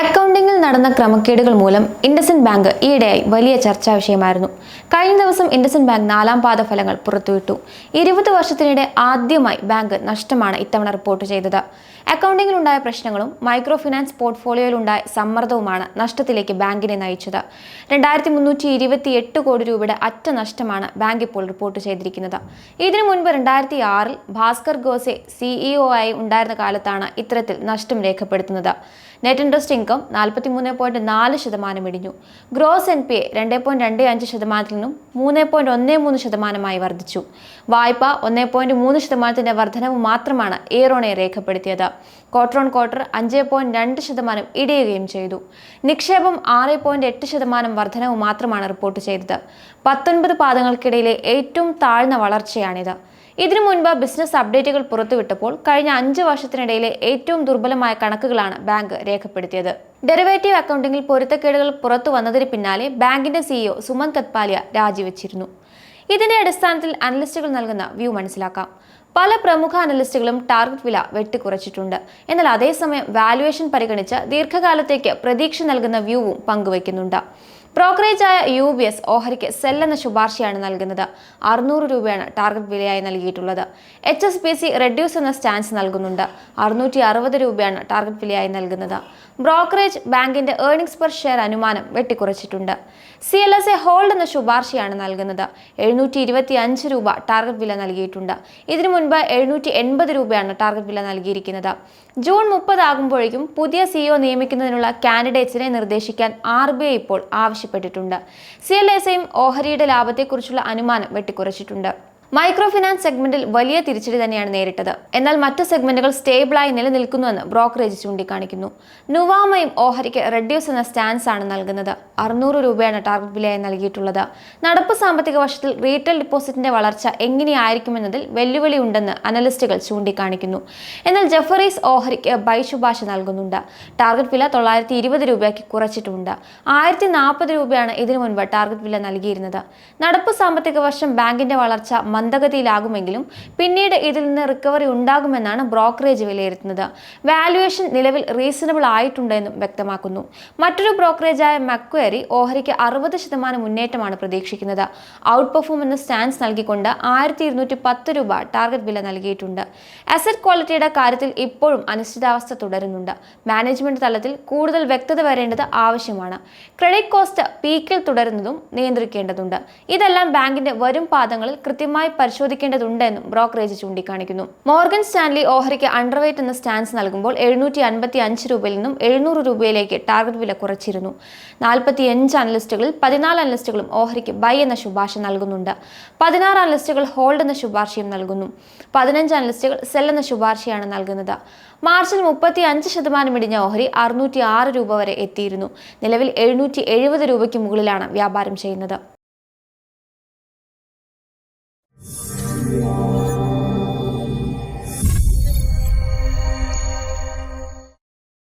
এক അക്കൗണ്ടിംഗിൽ നടന്ന ക്രമക്കേടുകൾ മൂലം ഇൻഡസിൻ ബാങ്ക് ഈയിടെയായി വലിയ ചർച്ചാ വിഷയമായിരുന്നു. കഴിഞ്ഞ ദിവസം ഇൻഡസിൻ ബാങ്ക് നാലാം പാദ ഫലങ്ങൾ പുറത്തുവിട്ടു. ഇരുപത് വർഷത്തിനിടെ ആദ്യമായി ബാങ്ക് നഷ്ടമാണ് ഇത്തവണ റിപ്പോർട്ട് ചെയ്തത്. അക്കൗണ്ടിംഗിലുണ്ടായ പ്രശ്നങ്ങളും മൈക്രോ ഫിനാൻസ് പോർട്ട്ഫോളിയോയിലുണ്ടായ സമ്മർദ്ദവുമാണ് നഷ്ടത്തിലേക്ക് ബാങ്കിനെ നയിച്ചത്. രണ്ടായിരത്തി മുന്നൂറ്റി ഇരുപത്തി എട്ട് കോടി രൂപയുടെ അറ്റ നഷ്ടമാണ് ബാങ്ക് ഇപ്പോൾ റിപ്പോർട്ട് ചെയ്തിരിക്കുന്നത്. ഇതിനു മുൻപ് രണ്ടായിരത്തി ആറിൽ ഭാസ്കർ ഗോസെ സിഇഒ ആയി ഉണ്ടായിരുന്ന കാലത്താണ് ഇത്തരത്തിൽ നഷ്ടം രേഖപ്പെടുത്തുന്നത്. നെറ്റ് ഇൻട്രസ്റ്റ് ഇൻകം നാൽപ്പത്തി മൂന്ന് പോയിന്റ് നാല് ശതമാനം ഇടിഞ്ഞു. ഗ്രോസ് എൻ പി എ രണ്ട് പോയിന്റ് രണ്ട് അഞ്ച് ശതമാനത്തിൽ നിന്നും മൂന്ന് പോയിന്റ് ഒന്ന് മൂന്ന് ശതമാനമായി വർദ്ധിച്ചു. വായ്പ ഒന്ന് പോയിന്റ് മൂന്ന് ശതമാനത്തിന്റെ വർധനവ് മാത്രമാണ് ഏറോണെ രേഖപ്പെടുത്തിയത്. ക്വാർട്ടർ ഓൺ ക്വാർട്ടർ അഞ്ച് പോയിന്റ് രണ്ട് ശതമാനം ഇടിയുകയും ചെയ്തു. നിക്ഷേപം ആറ് പോയിന്റ് എട്ട് ശതമാനം വർധനവ് മാത്രമാണ് റിപ്പോർട്ട് ചെയ്തത്. പത്തൊൻപത് പാദങ്ങൾക്കിടയിലെ ഏറ്റവും താഴ്ന്ന വളർച്ചയാണിത്. ഇതിനു മുൻപ് ബിസിനസ് അപ്ഡേറ്റുകൾ പുറത്തുവിട്ടപ്പോൾ കഴിഞ്ഞ അഞ്ച് വർഷത്തിനിടയിലെ ഏറ്റവും ദുർബലമായ കണക്കുകളാണ് ബാങ്ക് രേഖപ്പെടുത്തിയത്. ഡെറിവേറ്റീവ് അക്കൗണ്ടിംഗിൽ പൊരുത്തക്കേടുകൾ പുറത്തു വന്നതിന് പിന്നാലെ ബാങ്കിന്റെ സിഇഒ സുമൻ കത്പാലിയ രാജിവെച്ചിരുന്നു. ഇതിന്റെ അടിസ്ഥാനത്തിൽ അനലിസ്റ്റുകൾ നൽകുന്ന വ്യൂ മനസ്സിലാക്കാം. പല പ്രമുഖ അനലിസ്റ്റുകളും ടാർഗറ്റ് വില വെട്ടിക്കുറച്ചിട്ടുണ്ട്. എന്നാൽ അതേസമയം വാല്യുവേഷൻ പരിഗണിച്ച് ദീർഘകാലത്തേക്ക് പ്രതീക്ഷ നൽകുന്ന വ്യൂവും പങ്കുവയ്ക്കുന്നുണ്ട്. ബ്രോക്കറേജായ യു ബി എസ് ഓഹരിക്ക് സെൽ എന്ന ശുപാർശയാണ് നൽകുന്നത്. അറുന്നൂറ് രൂപയാണ് ടാർഗറ്റ് വിലയായി നൽകിയിട്ടുള്ളത്. H S P C reduce എന്ന സ്റ്റാൻസ് നൽകുന്നുണ്ട്. അറുന്നൂറ്റി അറുപത് രൂപയാണ് ടാർഗറ്റ് വിലയായി നൽകുന്നത്. ബ്രോക്കറേജ് ബാങ്കിന്റെ ഏർണിംഗ്സ് പെർ ഷെയർ അനുമാനം വെട്ടിക്കുറച്ചിട്ടുണ്ട്. C L S A hold എന്ന ശുപാർശയാണ് നൽകുന്നത്. എഴുന്നൂറ്റി ഇരുപത്തി അഞ്ച് രൂപ ടാർഗറ്റ് വില നൽകിയിട്ടുണ്ട്. ഇതിനു മുൻപ് എഴുന്നൂറ്റി എൺപത് രൂപയാണ് ടാർഗറ്റ് വില നൽകിയിരിക്കുന്നത്. ജൂൺ മുപ്പത് ആകുമ്പോഴേക്കും പുതിയ സിഇഒ നിയമിക്കുന്നതിനുള്ള കാൻഡിഡേറ്റ്സിനെ നിർദ്ദേശിക്കാൻ ആർ ബി ഐ ഇപ്പോൾ ആവശ്യപ്പെട്ടിട്ടുണ്ട്. സി എൽ എസ് എയും ഓഹരിയുടെ ലാഭത്തെക്കുറിച്ചുള്ള അനുമാനം വെട്ടിക്കുറച്ചിട്ടുണ്ട്. മൈക്രോ ഫിനാൻസ് സെഗ്മെന്റിൽ വലിയ തിരിച്ചടി തന്നെയാണ് നേരിട്ടത്. എന്നാൽ മറ്റ് സെഗ്മെന്റുകൾ സ്റ്റേബിളായി നിലനിൽക്കുന്നുവെന്ന് ബ്രോക്കറേജ് ചൂണ്ടിക്കാണിക്കുന്നു. നുവാമയും ഓഹരിക്ക് റെഡ്യൂസ് എന്ന സ്റ്റാൻസ് ആണ് നൽകുന്നത്. അറുന്നൂറ് രൂപയാണ് ടാർഗറ്റ് വിലയായി നൽകിയിട്ടുള്ളത്. നടപ്പ് സാമ്പത്തിക വർഷത്തിൽ റീറ്റെയിൽ ഡിപ്പോസിറ്റിന്റെ വളർച്ച എങ്ങനെയായിരിക്കുമെന്നതിൽ വെല്ലുവിളി ഉണ്ടെന്ന് അനലിസ്റ്റുകൾ ചൂണ്ടിക്കാണിക്കുന്നു. എന്നാൽ ജഫറീസ് ഓഹരിക്ക് ബൈ ശുപാർശ നൽകുന്നുണ്ട്. ടാർഗറ്റ് വില തൊള്ളായിരത്തി ഇരുപത് രൂപയാക്കി കുറച്ചിട്ടുണ്ട് ആയിരത്തി നാൽപ്പത് രൂപയാണ് ഇതിനു മുൻപ് ടാർഗറ്റ് വില നൽകിയിരുന്നത്. നടപ്പ് സാമ്പത്തിക വർഷം ബാങ്കിന്റെ വളർച്ച മന്ദഗതിയിലാകുമെങ്കിലും പിന്നീട് ഇതിൽ നിന്ന് റിക്കവറി ഉണ്ടാകുമെന്നാണ് ബ്രോക്കറേജ് വിലയിരുത്തുന്നത്. വാല്യുവേഷൻ നിലവിൽ റീസണബിൾ ആയിട്ടുണ്ടെന്നും വ്യക്തമാക്കുന്നു. മറ്റൊരു ബ്രോക്കറേജായ മക്വയറി ഓഹരിക്ക് അറുപത് ശതമാനം മുന്നേറ്റമാണ് പ്രതീക്ഷിക്കുന്നത്. ഔട്ട് പെർഫോം എന്ന സ്റ്റാൻസ് നൽകിക്കൊണ്ട് ആയിരത്തി ഇരുന്നൂറ്റി പത്ത് രൂപ ടാർഗറ്റ് വില നൽകിയിട്ടുണ്ട്. അസറ്റ് ക്വാളിറ്റിയുടെ കാര്യത്തിൽ ഇപ്പോഴും അനിശ്ചിതാവസ്ഥ തുടരുന്നുണ്ട്. മാനേജ്മെന്റ് തലത്തിൽ കൂടുതൽ വ്യക്തത വരേണ്ടത് ആവശ്യമാണ്. ക്രെഡിറ്റ് കോസ്റ്റ് പീക്കിൽ തുടരുന്നതും നിയന്ത്രിക്കേണ്ടതുണ്ട്. ഇതെല്ലാം ബാങ്കിന്റെ വരും പാദങ്ങളിൽ കൃത്യമായി പരിശോധിക്കേണ്ടതുണ്ടെന്നും ബ്രോക്കറേജ് ചൂണ്ടിക്കാണിക്കുന്നു. മോർഗൻ സ്റ്റാൻലി ഓഹരിക്ക് അണ്ടർവെയ്റ്റ് എന്ന സ്റ്റാൻസ് നൽകുമ്പോൾ എഴുന്നൂറ്റി അൻപത്തി അഞ്ച് രൂപയിൽ നിന്നും എഴുന്നൂറ് രൂപയിലേക്ക് ടാർഗറ്റ് വില കുറച്ചിരുന്നു. നാൽപ്പത്തി അഞ്ച് അനലിസ്റ്റുകളിൽ പതിനാല് അനലിസ്റ്റുകളും ഓഹരിക്ക് ബൈ എന്ന ശുപാർശ നൽകുന്നുണ്ട്. പതിനാറ് അനലിസ്റ്റുകൾ ഹോൾഡ് എന്ന ശുപാർശയും നൽകുന്നു. പതിനഞ്ച് അനലിസ്റ്റുകൾ സെൽ എന്ന ശുപാർശയാണ് നൽകുന്നത്. മാർച്ചിൽ മുപ്പത്തി അഞ്ച് ശതമാനം ഇടിഞ്ഞ ഓഹരി അറുന്നൂറ്റി ആറ് രൂപ വരെ എത്തിയിരുന്നു. നിലവിൽ എഴുന്നൂറ്റി എഴുപത് രൂപയ്ക്ക് മുകളിലാണ് വ്യാപാരം ചെയ്യുന്നത്.